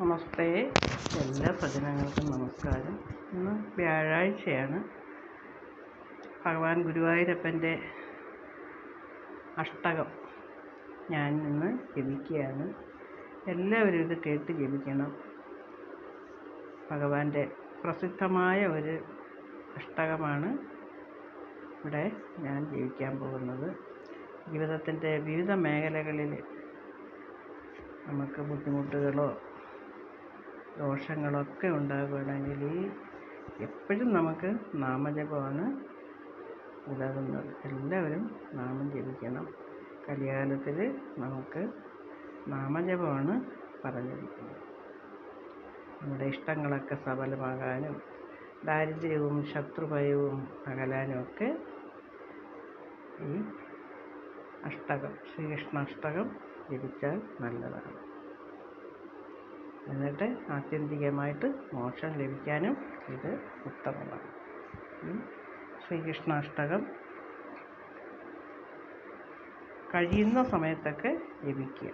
നമസ്തേ. എല്ലാ ഭജനങ്ങൾക്കും നമസ്കാരം. ഇന്ന് വ്യാഴാഴ്ചയാണ്. ഭഗവാൻ ഗുരുവായൂരപ്പന്റെ അഷ്ടകം. ഞാൻ ഇന്ന് ജപിക്കുകയാണ്. എല്ലാവരും ഇത് കേട്ട് ജപിക്കണം. ഭഗവാന്റെ പ്രസിദ്ധമായ ഒരു അഷ്ടകമാണ് ഇവിടെ ഞാൻ ജീവിക്കാൻ പോകുന്നത്. ജീവിതത്തിന്റെ വിവിധ മേഖലകളിൽ നമുക്ക് ബുദ്ധിമുട്ടുകളോ ദോഷങ്ങളൊക്കെ ഉണ്ടാകുകയാണെങ്കിൽ എപ്പോഴും നമുക്ക് നാമജപമാണ് ഉതകുന്നത് എല്ലാവരും നാമം ജപിക്കണം. കലികാലത്തിൽ നമുക്ക് നാമജപമാണ് പറഞ്ഞിരിക്കുന്നത്. നമ്മുടെ ഇഷ്ടങ്ങളൊക്കെ സഫലമാകാനും ദാരിദ്ര്യവും ശത്രുഭയവും അകലാനും ഒക്കെ ഈ അഷ്ടകം ശ്രീകൃഷ്ണ അഷ്ടകം ജപിച്ചാൽ നല്ലതാണ്. എന്നിട്ട് ആത്യന്തികമായിട്ട് മോക്ഷം ലഭിക്കാനും ഇത് ഉത്തമമാണ്. ശ്രീകൃഷ്ണാഷ്ടകം. കഴിയുന്ന സമയത്തൊക്കെ ജപിക്കുക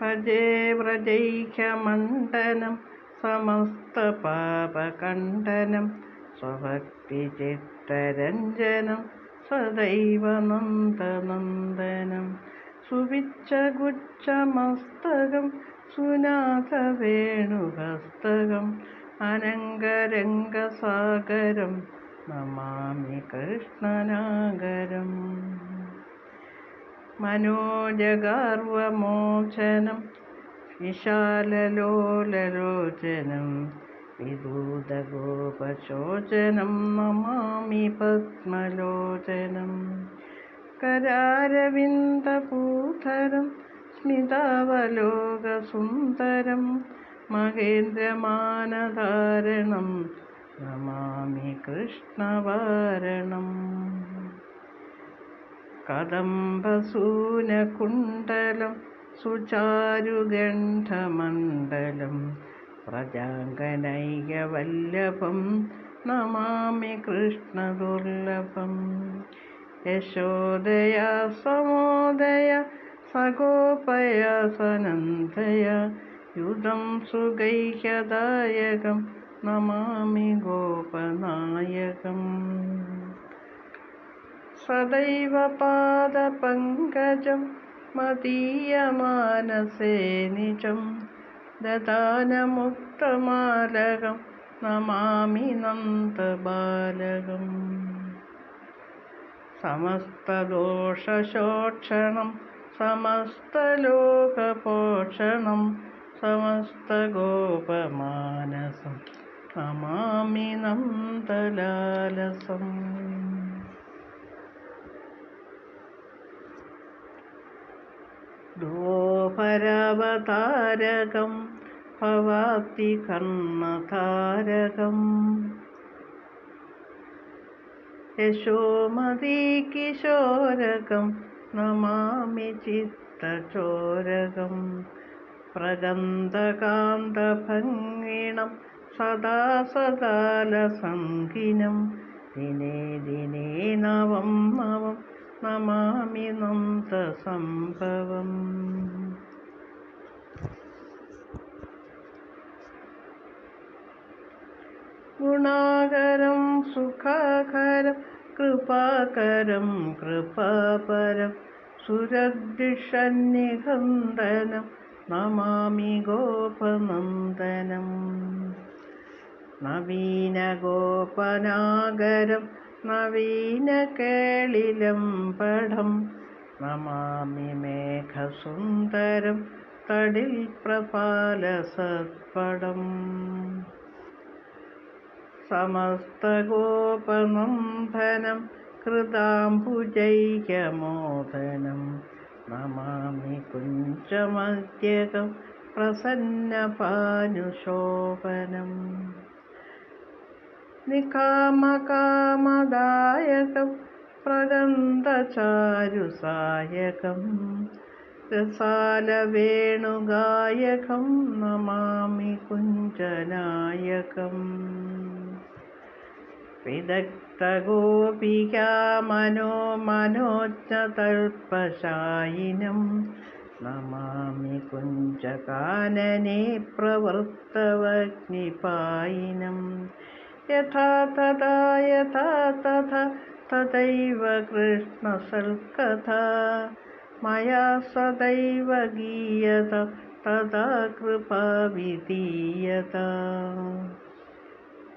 ഭജേ വ്രജൈക്യമണ്ഡനം സമസ്തപാപകണ്ഡനം സ്വഭക്തിചിത്തരഞ്ജനം സദൈവ നന്ദനന്ദനം സുവിച്ചഗുച്ഛമസ്തകം സുനാഥവേണുഹസ്തകം അനങ്കരംഗസാഗരം നമാമി കൃഷ്ണനാഗരം. മനോജഗാർവമോചനം വിശാലലോലലോചനം വിദൂതഗോപശോചനം നമാമി പത്മലോചനം. കരാരവിന്ദഭൂധരം സ്മിതാവലോകസുന്ദരം മഹേന്ദ്രമാനധാരണം നമാമി കൃഷ്ണവാരണം. കദംബസൂനകുണ്ടലം സുചാരുഗണ്ഠമണ്ഡലം പ്രജാങ്കനൈകവല്ലഭം നമാമി കൃഷ്ണദുർലഭം. യശോദയ സമോദയ സഗോപയ സനന്ദയ യുതം സുഗൈഹ്യദായകം നമാമി ഗോപനായകം. സദൈവ പാദപങ്കജം മദീയമാനസേ നിജം ദദാനമുക്തമാലകം നമാമി നന്ദബാലകം സമസ്തദോഷശോക്ഷണം സമസ്തലോകപോഷണം സമസ്തഗോപമാനസം നമാമിനം തലാലസം ോപരവതാരകം ഭവാപ്തി കർണതാരകം യശോമതി കിശോരകം നമാമി ചിത്തചോരകം. പ്രഗന്ധകാന്തഭംഗിണം സദാ സദാലസംഖിനം ദിനേ ദിനേ നവം നവം നമാമി നന്ദസംഭവം. ഗുണാകരം സുഖാകരം കൃപാകരം കൃപാപരം സുരദിഷന്നികന്ധനം നമാമി ഗോപനന്ദനം. നവീനഗോപനാഗരം നവീനകേളിലം പടം നമാമി മേഘസുന്ദരം തടിൽ പ്രപാലസത്പടം. സമസ്തഗോപനന്ദനം कृताम्बुजैकमोदनं नमामि कुञ्जमध्यकं प्रसन्नपानुशोभनम् निकामकामदायकं प्रगन्धचारुसायकं रसालवेणुगायकं नमामि कुञ्जनायकम् വിദഗ്ധഗോപികാ മനോ മനോജ്ഞതൽപശായിനം. നമാമി കുഞ്ചകാനനെ പ്രവൃത്തവഗ്നിപായിനം. യഥാ തഥാ യഥാ തഥ തഥൈവ കൃഷ്ണസൽക്കഥ മയാ സദൈവ ഗീയത തഥാ കൃപ വിധീയത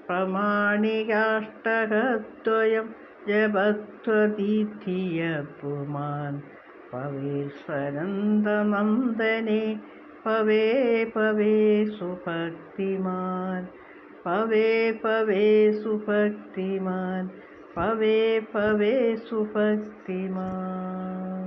प्रमाणिकाष्टगद्वयं ज त्वदियपुमान् पवेश्वनन्दमन्दने पवे पवे सुभक्तिमान् पवे पवे सुभक्तिमान् पवे पवे सुभक्तिमान्।